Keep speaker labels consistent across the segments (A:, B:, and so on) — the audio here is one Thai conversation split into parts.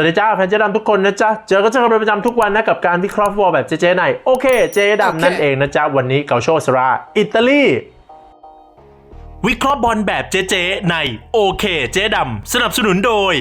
A: สวัสดีจ้าแฟนเจ๊ดำทุกคนนะจ๊ะ เจอกันเจอกันเป็นประจำทุกวันนะกับการวิเคราะห์ฟุตบอลแบบเจ๊ๆในโอเค เจ๊ดำนั่นเองนะจ๊ะ วันนี้เกาโชสรา อิตาลี วิเคราะห์บอลแบบเจ๊ๆในโอเค เจ๊ดำสนับสนุนโดย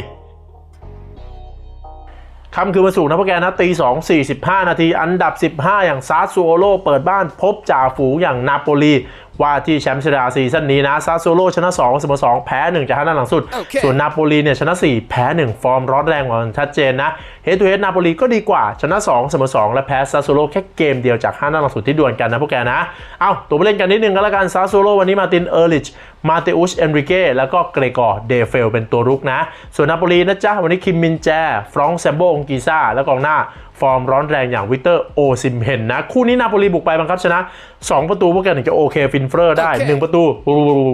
A: ค่ำคืนวันศุกร์นะพวกแกนะตี2 45นาที อันดับ 15 อย่างซาซูโอโลเปิดบ้านพบจ่าฝูงอย่างนาโปลี ว่าที่แชมป์เซเรียซีซั่นนี้นะซาซูโอโลชนะ2เสมอ2แพ้ 1 จากห้านัดหลังสุด
B: โอเค
A: ส่วนนาโปลีเนี่ยชนะ 4 แพ้ 1 ฟอร์มร้อนแรงกว่าชัดเจนนะเฮด o ูเฮดนาโปลีก็ดีกว่าชนะ2เสมอ2และแพ้ซาซูโลแค่เกมเดียวจาก5นัดหลังสุดที่ดวลกันนะพวกแกนะเอาตัวไปเล่นกันนิดนึงก็แล้วกันซาซูโลวันนี้มาตินเออร์ลิชมาเตอุสเอนริเก้แล้วก็เกรกอร์เดเฟลเป็นตัวรุกนะ ส่วนนาโปลีนะจ๊ะวันนี้คิมมินแจฟรองก์แซมโบองกีซาและกองหน้า ฟอร์มร้อนแรงอย่างวิกเตอร์โอซิมเฮนนะ คู่นี้นาโปลีบุกไปบังคับชนะ 2 ประตูพวกแกถึงจะโอเคฟินเฟอร์ได้
B: โอเค
A: 1ประตู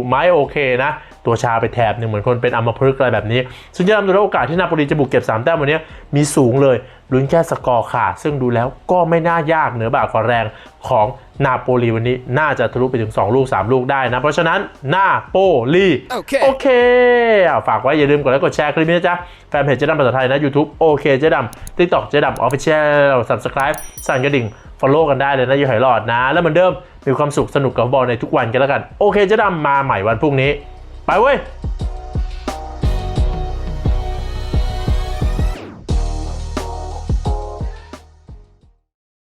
A: ไม้โอเคนะ ตัวชาไปแถบหนึ่งเหมือนคนเป็นอัมพฤกษ์อะไรแบบนี้ ซึ่งจะทำดูแล้วโอกาสที่นาโปลีจะบุกเก็บ 3 แต้มวันนี้มีสูงเลย ลุ้นแค่สกอร์ขาดซึ่งดูแล้วก็ไม่น่ายากเหนือบ่ากว่าแรงของนาโปลีวันนี้น่าจะทะลุไปถึง 2 ลูก 3 ลูกได้นะ เพราะฉะนั้นนาโปลี
B: โอเค
A: โอเคอะฝากไว้อย่าลืมกดไลค์กดแชร์คลิปนี้นะจ๊ะ แฟนเพจเจ๊ดำภาษาไทยนะ YouTube โอเคเจ๊ดำ TikTok เจ๊ดำ Official Subscribe สั่นกระดิ่ง Follow กันได้เลยนะอย่าหอยหลอดนะ แล้วเหมือนเดิมมีความสุขสนุกกับฟุตบอลในทุกวันกันแล้วกัน โอเคเจ๊ดำมาใหม่วันพรุ่งนี้ ไปเว้ย